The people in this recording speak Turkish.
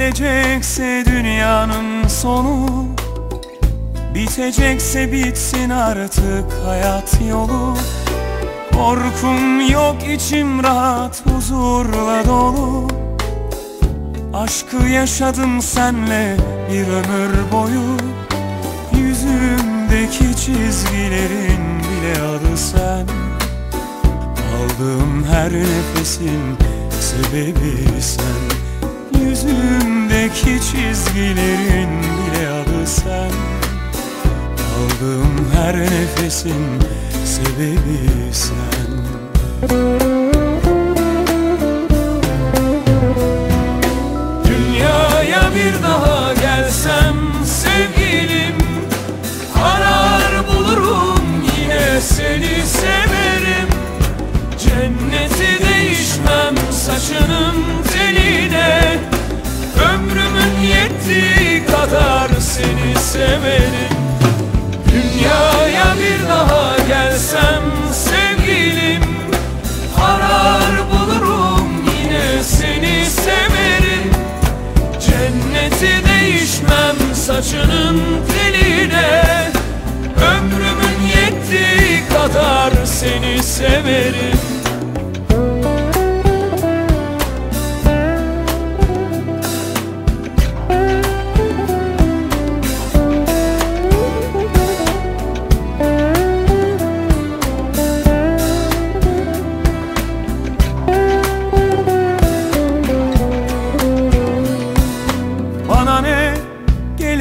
Bitecekse dünyanın sonu Bitecekse bitsin artık hayat yolu. Korkum yok içim rahat huzurla dolu. Aşkı yaşadım senle bir ömür boyu. Yüzümdeki çizgilerin bile adı sen. Aldığım her nefesin sebebi sen. Yüzümdeki çizgilerin bile adı sen. Aldığım her nefesin sebebi sen Cenneti değişmem saçının teline. Ömrümün yettiği kadar seni severim